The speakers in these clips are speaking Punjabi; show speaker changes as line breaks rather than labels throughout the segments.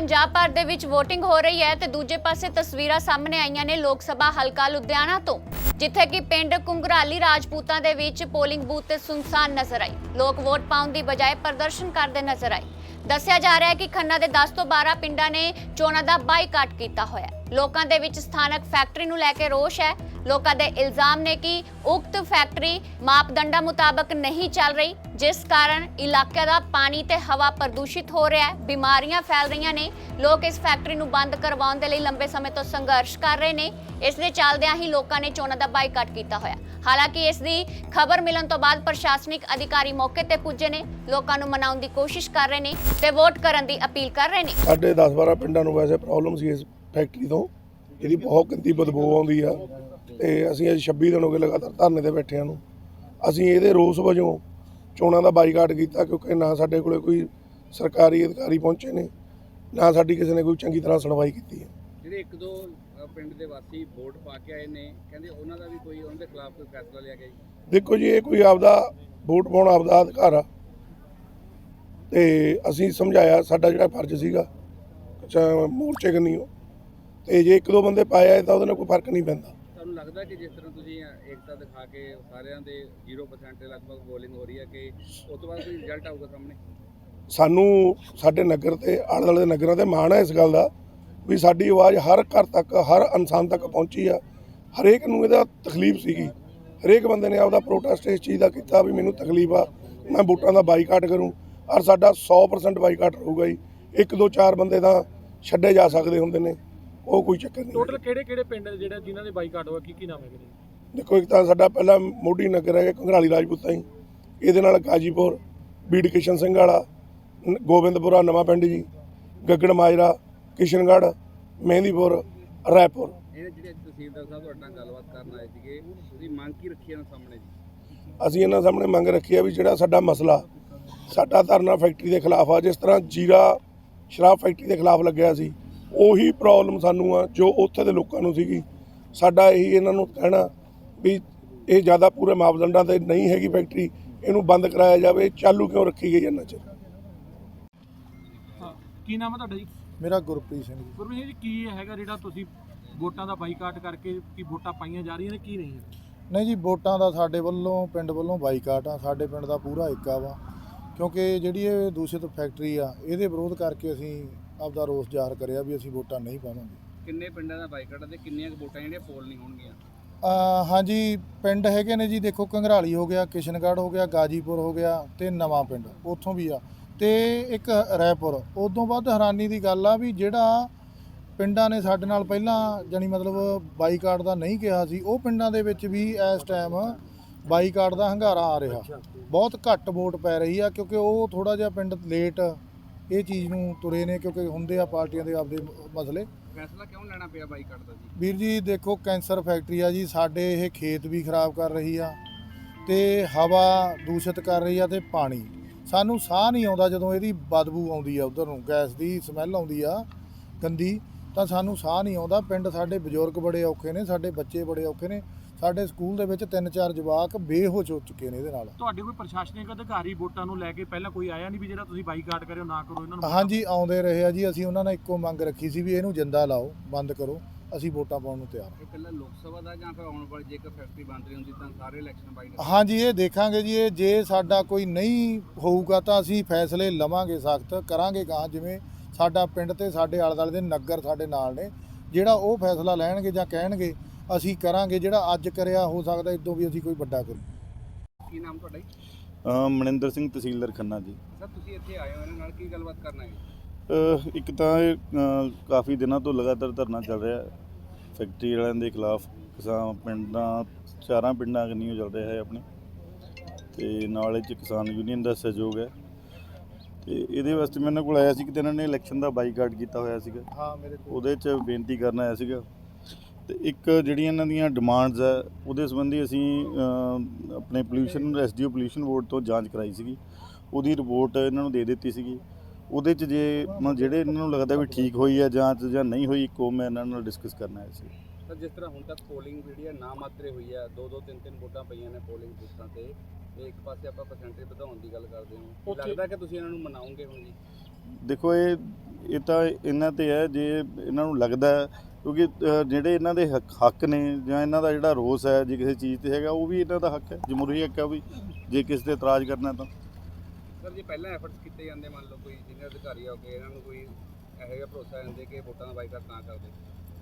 ਪੰਜਾਬ ਭਰ ਦੇ ਵਿੱਚ VOTING ਹੋ ਰਹੀ ਹੈ ਤੇ ਦੂਜੇ ਪਾਸੇ ਤਸਵੀਰਾਂ ਸਾਹਮਣੇ ਆਈਆਂ ਨੇ ਲੋਕ ਸਭਾ ਹਲਕਾ ਲੁਧਿਆਣਾ ਤੋਂ, ਜਿੱਥੇ ਕਿ ਪਿੰਡ ਕੁੰਗਰਾਲੀ ਰਾਜਪੂਤਾਂ ਦੇ ਵਿੱਚ ਪੋਲਿੰਗ ਬੂਥ ਤੇ ਸੁਨਸਾਨ ਨਜ਼ਰ ਆਈ। ਲੋਕ ਵੋਟ ਪਾਉਣ ਦੀ ਬਜਾਏ ਪ੍ਰਦਰਸ਼ਨ ਕਰਦੇ ਨਜ਼ਰ ਆਏ। ਦੱਸਿਆ ਜਾ ਰਿਹਾ ਹੈ ਕਿ ਖੰਨਾ ਦੇ 10 ਤੋਂ 12 ਪਿੰਡਾਂ ਨੇ ਚੋਣਾਂ ਦਾ ਬਾਈਕਾਟ ਕੀਤਾ ਹੋਇਆ ਲੋਕਾਂ ਦੇ ਵਿੱਚ ਸਥਾਨਕ ਫੈਕਟਰੀ ਨੂੰ ਲੈ ਕੇ ਰੋਸ਼ ਹੈ। ਲੋਕਾਂ ਦੇ ਇਲਜ਼ਾਮ ਨੇ ਕਿ ਉਕਤ ਫੈਕਟਰੀ ਮਾਪਦੰਡਾਂ ਮੁਤਾਬਕ ਨਹੀਂ ਚੱਲ ਰਹੀ, ਜਿਸ ਕਾਰਨ ਇਲਾਕੇ ਦਾ ਪਾਣੀ ਤੇ ਹਵਾ ਪ੍ਰਦੂਸ਼ਿਤ ਹੋ ਰਿਹਾ ਹੈ। ਬਿਮਾਰੀਆਂ ਫੈਲ ਰਹੀਆਂ ਨੇ। ਲੋਕ ਇਸ ਫੈਕਟਰੀ ਨੂੰ ਬੰਦ ਕਰਵਾਉਣ ਦੇ ਲਈ ਲੰਬੇ ਸਮੇਂ ਤੋਂ ਸੰਘਰਸ਼ ਕਰ ਰਹੇ ਨੇ। ਇਸ ਦੇ ਚੱਲਦਿਆਂ ਹੀ ਲੋਕਾਂ ਨੇ ਚੋਣਾਂ ਦਾ ਬਾਈਕਾਟ ਕੀਤਾ ਹੋਇਆ। ਹਾਲਾਂਕਿ ਇਸ ਦੀ ਖਬਰ ਮਿਲਣ ਤੋਂ ਬਾਅਦ ਪ੍ਰਸ਼ਾਸਨਿਕ ਅਧਿਕਾਰੀ ਮੌਕੇ ਤੇ ਪੁੱਜੇ ਨੇ, ਲੋਕਾਂ ਨੂੰ ਮਨਾਉਣ ਦੀ ਕੋਸ਼ਿਸ਼ ਕਰ ਰਹੇ ਨੇ ਤੇ ਵੋਟ ਕਰਨ ਦੀ ਅਪੀਲ ਕਰ ਰਹੇ ਨੇ।
ਸਾਡੇ 10-12 ਪਿੰਡਾਂ ਨੂੰ ਵੈਸੇ ਪ੍ਰੋਬਲਮ ਸੀ ਇਸ ਫੈਕਟਰੀ ਤੋਂ ਇਹਦੀ ਬਹੁਤ ਗੰਦੀ ਬਦਬੂ ਆਉਂਦੀ ਆ, ਤੇ ਅਸੀਂ ਅੱਜ 26 ਦਿਨ ਹੋ ਗਏ ਲਗਾਤਾਰ ਧਰਨੇ ਤੇ ਬੈਠਿਆਂ ਨੂੰ। ਅਸੀਂ ਇਹਦੇ ਰੋਸ ਵਜੋਂ ਚੋਣਾਂ ਦਾ ਬਾਈਕਾਟ ਕੀਤਾ ਕਿਉਂਕਿ ਨਾ ਸਾਡੇ ਕੋਲੇ ਕੋਈ ਸਰਕਾਰੀ ਅਧਿਕਾਰੀ ਪਹੁੰਚੇ ਨੇ, ਨਾ ਸਾਡੀ ਕਿਸੇ ਨੇ ਕੋਈ ਚੰਗੀ ਤਰ੍ਹਾਂ ਸੁਣਵਾਈ ਕੀਤੀ ਹੈ।
ਜਿਹੜੇ ਇੱਕ ਦੋ ਪਿੰਡ ਦੇ ਵਾਸੀ ਵੋਟ ਪਾ ਕੇ ਆਏ ਨੇ ਕਹਿੰਦੇ ਉਹਨਾਂ ਦਾ ਵੀ ਕੋਈ ਉਹਨਾਂ ਦੇ ਖਿਲਾਫ ਕੋਈ ਫੈਸਲਾ ਲਿਆ ਗਿਆ ਜੀ?
ਦੇਖੋ ਜੀ ਇਹ ਕੋਈ ਆਪਦਾ ਵੋਟ ਪਾਉਣਾ ਆਪਦਾ ਅਧਿਕਾਰ ਆ। ਤੇ ਅਸੀਂ ਸਮਝਾਇਆ ਸਾਡਾ ਜਿਹੜਾ ਫਰਜ਼ ਸੀਗਾ ਅੱਛਾ ਮੋਰਚੇ ਕਰਨੀਓ ਤੇ ਜੇ ਇੱਕ ਦੋ ਬੰਦੇ ਪਾਏ ਆਏ ਤਾਂ ਉਹਦੇ ਨਾਲ ਕੋਈ ਫ਼ਰਕ ਨਹੀਂ ਪੈਂਦਾ।
ਤੁਹਾਨੂੰ ਲੱਗਦਾ ਕਿ ਜਿਸ ਤਰ੍ਹਾਂ ਤੁਸੀਂ ਏਕਤਾ ਦਿਖਾ ਕੇ ਸਾਰਿਆਂ ਦੇ 0% ਦੇ ਲਗਭਗ ਬੋਲਿੰਗ ਹੋ ਰਹੀ ਹੈ ਕਿ ਉਸ ਤੋਂ ਬਾਅਦ ਕੋਈ ਰਿਜ਼ਲਟ ਆਊਗਾ ਸਾਹਮਣੇ?
ਸਾਨੂੰ ਸਾਡੇ ਨਗਰ ਤੇ ਆਲੇ ਦੁਆਲੇ ਦੇ ਨਗਰਾਂ ਤੇ ਮਾਣ ਹੈ ਇਸ ਗੱਲ ਦਾ। ਵੀ ਸਾਡੀ ਆਵਾਜ਼ ਹਰ ਘਰ ਤੱਕ ਹਰ ਇਨਸਾਨ ਤੱਕ ਪਹੁੰਚੀ ਆ। ਹਰੇਕ ਨੂੰ ਇਹਦਾ ਤਕਲੀਫ ਸੀਗੀ। ਹਰੇਕ ਬੰਦੇ ਨੇ ਆਪਦਾ ਪ੍ਰੋਟੈਸਟ ਇਸ ਚੀਜ਼ ਦਾ ਕੀਤਾ ਵੀ ਮੈਨੂੰ ਤਕਲੀਫ ਆ ਮੈਂ ਵੋਟਾਂ ਦਾ ਬਾਈਕਾਟ ਕਰੂੰ। ਔਰ ਸਾਡਾ 100% ਬਾਈਕਾਟ ਰਹੂਗਾ ਜੀ। ਇੱਕ ਦੋ ਚਾਰ ਬੰਦੇ ਤਾਂ ਛੱਡੇ ਜਾ ਸਕਦੇ ਹੁੰਦੇ ਨੇ। ਉਹ ਕੋਈ ਚੱਕਰ ਨਹੀਂ।
ਟੋਟਲ ਕਿਹੜੇ ਕਿਹੜੇ ਪਿੰਡ ਜਿਹੜੇ ਜਿਨ੍ਹਾਂ ਦੇ ਬਾਈਕਾਟ ਹੋਇਆ? ਕੀ ਕੀ ਨਾਮ ਹੈਗੇ ਨੇ
ਦੇਖੋ ਇੱਕ ਤਾਂ ਸਾਡਾ ਪਹਿਲਾ ਮੋਢੀ ਨਗਰ ਹੈ ਘੰਗਰਾਲੀ ਰਾਜਪੂਤਾਂ ਹੀ ਇਹਦੇ ਨਾਲ ਗਾਜੀਪੁਰ ਬੀੜ ਕਿਸ਼ਨ ਸਿੰਘ ਵਾਲਾ ਗੋਬਿੰਦਪੁਰਾ ਨਵਾਂ ਪਿੰਡ ਜੀ। ਗੱਗੜ ਮਾਜਰਾ ਕਿਸ਼ਨਗੜ੍ਹ ਮਹਿੰਦੀਪੁਰ ਰਾਏਪੁਰ।
ਇਹ ਜਿਹੜੇ ਤਹਿਸੀਲਦਾਰ ਸਾਹਿਬ ਤੁਹਾਡੇ ਨਾਲ ਗੱਲਬਾਤ ਕਰਨ ਆਏ ਸੀਗੇ ਤੁਸੀਂ ਮੰਗ ਕੀ ਰੱਖੀ ਇਹਨਾਂ ਸਾਹਮਣੇ ਜੀ?
ਅਸੀਂ ਇਹਨਾਂ ਸਾਹਮਣੇ ਮੰਗ ਰੱਖੀ ਆ ਵੀ ਜਿਹੜਾ ਸਾਡਾ ਮਸਲਾ ਸਾਡਾ ਧਰਨਾ ਫੈਕਟਰੀ ਦੇ ਖਿਲਾਫ ਆ ਜਿਸ ਤਰ੍ਹਾਂ ਜੀਰਾ ਸ਼ਰਾਬ ਫੈਕਟਰੀ ਦੇ ਖਿਲਾਫ ਲੱਗਿਆ ਸੀ ਉਹੀ ਪ੍ਰੋਬਲਮ ਸਾਨੂੰ ਆ ਜੋ ਉੱਥੇ ਦੇ ਲੋਕਾਂ ਨੂੰ ਸੀਗੀ। ਸਾਡਾ ਇਹੀ ਇਹਨਾਂ ਨੂੰ ਕਹਿਣਾ ਵੀ ਇਹ ਜ਼ਿਆਦਾ ਪੂਰੇ ਮਾਪਦੰਡਾਂ ਤੇ ਨਹੀਂ ਹੈਗੀ ਫੈਕਟਰੀ ਇਹਨੂੰ ਬੰਦ ਕਰਾਇਆ ਜਾਵੇ ਚਾਲੂ ਕਿਉਂ ਰੱਖੀ ਗਈ ਇਹਨਾਂ ਚਿਰ
ਹਾਂ ਕੀ ਨਾਮ ਹੈ ਤੁਹਾਡਾ ਜੀ?
ਮੇਰਾ ਗੁਰਪ੍ਰੀਤ ਸਿੰਘ ਜੀ।
ਗੁਰਮੀਤ ਜੀ ਕੀ ਹੈਗਾ ਜਿਹੜਾ ਤੁਸੀਂ ਵੋਟਾਂ ਦਾ ਬਾਈਕਾਟ ਕਰਕੇ ਕੀ ਵੋਟਾਂ ਪਾਈਆਂ ਜਾ ਰਹੀਆਂ ਨੇ ਕੀ ਨਹੀਂ?
ਨਹੀਂ ਜੀ ਵੋਟਾਂ ਦਾ ਸਾਡੇ ਵੱਲੋਂ ਪਿੰਡ ਵੱਲੋਂ ਬਾਈਕਾਟ ਆ ਸਾਡੇ ਪਿੰਡ ਦਾ ਪੂਰਾ ਏਕਾ ਵਾ। ਕਿਉਂਕਿ ਜਿਹੜੀ ਇਹ ਦੂਸ਼ਿਤ ਫੈਕਟਰੀ ਆ ਇਹਦੇ ਵਿਰੋਧ ਕਰਕੇ ਅਸੀਂ ਆਪਦਾ ਰੋਸ ਜ਼ਾਹਰ ਕਰਿਆ ਵੀ ਅਸੀਂ ਵੋਟਾਂ ਨਹੀਂ ਪਾਵਾਂਗੇ।
ਕਿੰਨੇ ਪਿੰਡਾਂ ਦਾ ਬਾਈਕਾਟ ਤੇ ਕਿੰਨੀਆਂ ਕੁ ਵੋਟਾਂ ਜਿਹੜੀਆਂ ਪੋਲ ਨਹੀਂ ਹੋਣਗੀਆਂ?
ਅ, ਹਾਂਜੀ ਪਿੰਡ ਹੈਗੇ ਨੇ ਜੀ ਦੇਖੋ ਕੰਘਰਾਲੀ ਹੋ ਗਿਆ ਕਿਸ਼ਨਗੜ੍ਹ ਹੋ ਗਿਆ ਗਾਜੀਪੁਰ ਹੋ ਗਿਆ ਤੇ ਨਵਾਂ ਪਿੰਡ ਉੱਥੋਂ ਵੀ ਆ। ਤੇ ਇੱਕ ਰਾਏਪੁਰ। ਉਦੋਂ ਬਾਅਦ ਹੈਰਾਨੀ ਦੀ ਗੱਲ ਆ ਵੀ ਜਿਹੜਾ ਪਿੰਡਾਂ ਨੇ ਸਾਡੇ ਨਾਲ ਪਹਿਲਾਂ ਜਾਨੀ ਮਤਲਬ ਬਾਈਕਾਟ ਦਾ ਨਹੀਂ ਕਿਹਾ ਸੀ ਉਹ ਪਿੰਡਾਂ ਦੇ ਵਿੱਚ ਵੀ ਇਸ ਟਾਈਮ ਬਾਈਕਾਟ ਦਾ ਹੰਗਾਰਾ ਆ ਰਿਹਾ। ਬਹੁਤ ਘੱਟ ਵੋਟ ਪੈ ਰਹੀ ਆ ਕਿਉਂਕਿ ਉਹ ਥੋੜਾ ਜਿਹਾ ਪਿੰਡ ਲੇਟ ਇਹ ਚੀਜ਼ ਨੂੰ ਤੁਰੇ ਨੇ ਕਿਉਂਕਿ ਹੁੰਦੇ ਆ ਪਾਰਟੀਆਂ ਦੇ ਆਪਦੇ ਮਸਲੇ।
ਫੈਸਲਾ ਕਿਉਂ ਲੈਣਾ ਪਿਆ ਬਾਈਕਾਟ ਦਾ ਜੀ?
ਵੀਰ ਜੀ ਦੇਖੋ ਕੈਂਸਰ ਫੈਕਟਰੀ ਆ ਜੀ ਸਾਡੇ ਇਹ ਖੇਤ ਵੀ ਖਰਾਬ ਕਰ ਰਹੀ ਆ ਤੇ ਹਵਾ ਦੂਸ਼ਿਤ ਕਰ ਰਹੀ ਆ ਤੇ ਪਾਣੀ। ਸਾਨੂੰ ਸਾਹ ਨਹੀਂ ਆਉਂਦਾ ਜਦੋਂ ਇਹਦੀ ਬਦਬੂ ਆਉਂਦੀ ਆ ਉਧਰ ਨੂੰ ਗੈਸ ਦੀ ਸਮੈਲ ਆਉਂਦੀ ਆ ਗੰਦੀ ਤਾਂ ਸਾਨੂੰ ਸਾਹ ਨਹੀਂ ਆਉਂਦਾ। ਪਿੰਡ ਸਾਡੇ ਬਜ਼ੁਰਗ ਬੜੇ ਔਖੇ ਨੇ ਸਾਡੇ ਬੱਚੇ ਬੜੇ ਔਖੇ ਨੇ ਸਾਡੇ ਸਕੂਲ ਦੇ ਵਿੱਚ ਤਿੰਨ ਚਾਰ ਜਵਾਕ ਬੇਹੋਸ਼ ਹੋ ਚੁੱਕੇ ਨੇ ਇਹਦੇ ਨਾਲ।
ਤੁਹਾਡੇ ਕੋਈ ਪ੍ਰਸ਼ਾਸਨਿਕ ਅਧਿਕਾਰੀ ਵੋਟਾਂ ਨੂੰ ਲੈ ਕੇ ਪਹਿਲਾਂ ਕੋਈ ਆਇਆ ਨਹੀਂ ਵੀ ਜਿਹੜਾ ਤੁਸੀਂ ਬਾਈਕਾਟ ਕਰਿਓ ਨਾ ਕਰੋ ਇਹਨਾਂ ਨੂੰ
ਹਾਂਜੀ ਆਉਂਦੇ ਰਹੇ ਆ ਜੀ ਅਸੀਂ ਉਹਨਾਂ ਨਾਲ ਇੱਕੋ ਮੰਗ ਰੱਖੀ ਸੀ ਵੀ ਇਹਨੂੰ ਜਿੰਦਾ ਲਾਓ ਬੰਦ ਕਰੋ। ਅਸੀਂ ਵੋਟਾਂ ਪਾਉਣ ਨੂੰ ਤਿਆਰ ਹਾਂ।
ਇਹ ਪਹਿਲਾਂ ਲੋਕ ਸਭਾ ਦਾ ਜਾਂ ਫਿਰ ਆਉਣ ਵਾਲੀ ਜੇਕਰ ਫੈਕਟਰੀ ਬੰਦ ਰਹੀ ਹੁੰਦੀ ਤਾਂ ਸਾਰੇ ਇਲੈਕਸ਼ਨ ਬਾਈਕਾਟ
ਹਾਂਜੀ ਇਹ ਦੇਖਾਂਗੇ ਜੀ ਇਹ ਜੇ ਸਾਡਾ ਕੋਈ ਨਹੀਂ ਹੋਊਗਾ ਤਾਂ ਅਸੀਂ ਫੈਸਲੇ ਲਵਾਂਗੇ ਸਖਤ ਕਰਾਂਗੇ ਗਾਂ ਜਿਵੇਂ ਸਾਡਾ ਪਿੰਡ ਤੇ ਸਾਡੇ ਆਲੇ ਦੁਆਲੇ ਦੇ ਨਗਰ ਸਾਡੇ ਨਾਲ ਨੇ ਜਿਹੜਾ ਉਹ ਫੈਸਲਾ ਲੈਣਗੇ ਜਾਂ ਕਹਿਣਗੇ ਅਸੀਂ ਕਰਾਂਗੇ ਜਿਹੜਾ ਅੱਜ ਕਰਿਆ ਹੋ ਸਕਦਾ ਇਦੋਂ ਵੀ ਅਸੀਂ ਕੋਈ ਵੱਡਾ ਕਰੀਏ
ਕੀ ਨਾਮ ਤੁਹਾਡਾ ਜੀ?
ਮਨਿੰਦਰ ਸਿੰਘ ਤਹਿਸੀਲਦਾਰ ਖੰਨਾ ਜੀ।
ਸਰ ਤੁਸੀਂ ਇੱਥੇ ਆਏ ਹੋ ਇਹਨਾਂ ਨਾਲ ਕੀ ਗੱਲਬਾਤ ਕਰਨਾ ਹੈ?
ਇੱਕ ਤਾਂ ਇਹ ਅ, ਕਾਫੀ ਦਿਨਾਂ ਤੋਂ ਲਗਾਤਾਰ ਧਰਨਾ ਚੱਲ ਰਿਹਾ ਹੈ। ਫੈਕਟਰੀ ਵਾਲਿਆਂ ਦੇ ਖਿਲਾਫ ਕਿਸਾਨ ਪਿੰਡਾਂ ਚਾਰਾਂ ਪਿੰਡਾਂ ਕਨੀਓ ਚੱਲ ਰਿਹਾ ਹੈ ਆਪਣੇ। ਤੇ ਨਾਲ ਇਹ 'ਚ ਕਿਸਾਨ ਯੂਨੀਅਨ ਦਾ ਸਹਿਯੋਗ ਹੈ। ਤੇ ਇਹਦੇ ਵਾਸਤੇ ਮੈਂ ਇਹਨਾਂ ਕੋਲ ਆਇਆ ਸੀ ਕਿ ਇਹਨਾਂ ਨੇ ਇਲੈਕਸ਼ਨ ਦਾ ਬਾਈਕਾਟ ਕੀਤਾ ਹੋਇਆ ਸੀਗਾ।
ਹਾਂ ਮੇਰੇ ਕੋਲ।
ਉਹਦੇ 'ਚ ਬੇਨਤੀ ਕਰਨ ਆਇਆ ਸੀਗਾ। ਤੇ ਇੱਕ ਜਿਹੜੀਆਂ ਇਹਨਾਂ ਦੀਆਂ ਡਿਮਾਂਡਸ ਹੈ ਉਹਦੇ ਸੰਬੰਧੀ ਅਸੀਂ ਅ, ਆਪਣੇ ਪੋਲੂਸ਼ਨ ਐਸਡੀਓ ਪੋਲੂਸ਼ਨ ਬੋਰਡ ਤੋਂ ਜਾਂਚ ਕਰਾਈ ਸੀਗੀ। ਉਹਦੀ ਰਿਪੋਰਟ ਇਹਨਾਂ ਨੂੰ ਦੇ ਦਿੱਤੀ ਸੀਗੀ। ਉਹਦੇ 'ਚ ਜੇ ਮਤਲਬ ਜਿਹੜੇ ਇਹਨਾਂ ਨੂੰ ਲੱਗਦਾ ਵੀ ਠੀਕ ਹੋਈ ਹੈ ਜਾਂਚ ਜਾਂ ਨਹੀਂ ਹੋਈ ਕੋ ਮੈਂ ਇਹਨਾਂ ਨਾਲ ਡਿਸਕਸ ਕਰਨਾ ਹੈ ਸੀ।
ਸਰ ਜਿਸ ਤਰ੍ਹਾਂ ਹੁਣ ਤੱਕ ਪੋਲਿੰਗ ਜਿਹੜੀ ਹੈ ਨਾ ਮਾਤਰੇ ਹੋਈ ਹੈ ਦੋ ਦੋ ਤਿੰਨ ਤਿੰਨ ਵੋਟਾਂ ਪਈਆਂ ਨੇ ਪੋਲਿੰਗ ਬੂਥਾਂ ਤੇ ਤੇ ਇੱਕ ਪਾਸੇ ਆਪਾਂ ਪਰਸੈਂਟੇਜ ਵਧਾਉਣ ਦੀ ਗੱਲ ਕਰਦੇ ਹਾਂ। ਲੱਗਦਾ ਕਿ ਤੁਸੀਂ ਇਹਨਾਂ ਨੂੰ ਮਨਾਓਗੇ ਹੁਣ ਜੀ?
ਦੇਖੋ ਇਹ ਇਹ ਤਾਂ ਇਹਨਾਂ ਤੇ ਹੈ ਜੇ ਇਹਨਾਂ ਨੂੰ ਲੱਗਦਾ ਕਿਉਂਕਿ ਜਿਹੜੇ ਇਹਨਾਂ ਦੇ ਹੱਕ ਹੱਕ ਨੇ ਜਾਂ ਇਹਨਾਂ ਦਾ ਜਿਹੜਾ ਰੋਸ ਹੈ ਜੇ ਕਿਸੇ ਚੀਜ਼ ਤੇ ਹੈਗਾ ਉਹ ਵੀ ਇਹਨਾਂ ਦਾ ਹੱਕ ਹੈ ਜਮਹੂਰੀ ਹੱਕ ਹੈ ਉਹ ਵੀ ਜੇ ਕਿਸੇ ਤੇ ਇਤਰਾਜ਼ ਕਰਨਾ ਤਾਂ।
ਸਰ, ਜੇ ਪਹਿਲਾਂ ਐਫਰਟਸ ਕੀਤੇ ਜਾਂਦੇ, ਮੰਨ ਲਓ ਕੋਈ ਸੀਨੀਅਰ ਅਧਿਕਾਰੀ ਹੋ ਕੇ ਇਹਨਾਂ ਨੂੰ ਕੋਈ ਇਹੋ ਜਿਹਾ ਭਰੋਸਾ ਦਿੰਦੇ ਕਿ ਵੋਟਾਂ ਦਾ ਬਾਈਕਾਟ ਨਾ ਕਰਦੇ?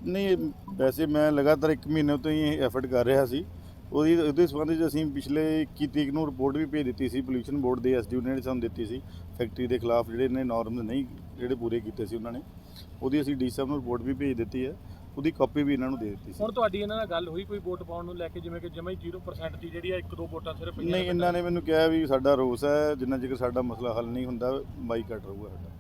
ਨਹੀਂ, ਵੈਸੇ ਮੈਂ ਲਗਾਤਾਰ 1 ਮਹੀਨੇ ਤੋਂ ਹੀ ਐਫਰਟ ਕਰ ਰਿਹਾ ਸੀ। ਉਹਦੀ, ਉਹਦੇ ਸੰਬੰਧ ਵਿੱਚ ਅਸੀਂ ਪਿਛਲੇ 21 ਤਰੀਕ ਨੂੰ ਰਿਪੋਰਟ ਵੀ ਭੇਜ ਦਿੱਤੀ ਸੀ ਪੋਲੂਸ਼ਨ ਬੋਰਡ ਦੇ ਐਸਡੀਓ ਨੇ ਸਾਨੂੰ ਦਿੱਤੀ ਸੀ ਫੈਕਟਰੀ ਦੇ ਖਿਲਾਫ ਜਿਹੜੇ ਨੇ ਨਾਰਮਸ ਨਹੀਂ, ਜਿਹੜੇ ਪੂਰੇ ਕੀਤੇ ਸੀ ਉਹਨਾਂ ਨੇ, ਉਹਦੀ ਅਸੀਂ ਡੀ ਸਾਹਿਬ ਨੂੰ ਰਿਪੋਰਟ ਵੀ ਭੇਜ ਦਿੱਤੀ ਹੈ। ਉਹਦੀ ਕਾਪੀ ਵੀ ਇਹਨਾਂ ਨੂੰ ਦੇ ਦਿੱਤੀ ਸੀ।
ਹੁਣ ਤੁਹਾਡੀ ਇਹਨਾਂ ਨਾਲ ਗੱਲ ਹੋਈ ਕੋਈ ਵੋਟ ਪਾਉਣ ਨੂੰ ਲੈ ਕੇ ਜਿਵੇਂ ਕਿ ਜਮਾ ਹੀ 0% ਦੀ ਜਿਹੜੀ ਆ ਇੱਕ ਦੋ ਵੋਟਾਂ ਸਿਰਫ ਪਈਆਂ
ਨਹੀਂ ਇਹਨਾਂ ਨੇ ਮੈਨੂੰ ਕਿਹਾ ਵੀ ਸਾਡਾ ਰੋਸ ਹੈ ਜਿੰਨਾ ਚਿਰ ਸਾਡਾ ਮਸਲਾ ਹੱਲ ਨਹੀਂ ਹੁੰਦਾ ਬਾਈਕਾਟ ਰਹੂਗਾ ਸਾਡਾ।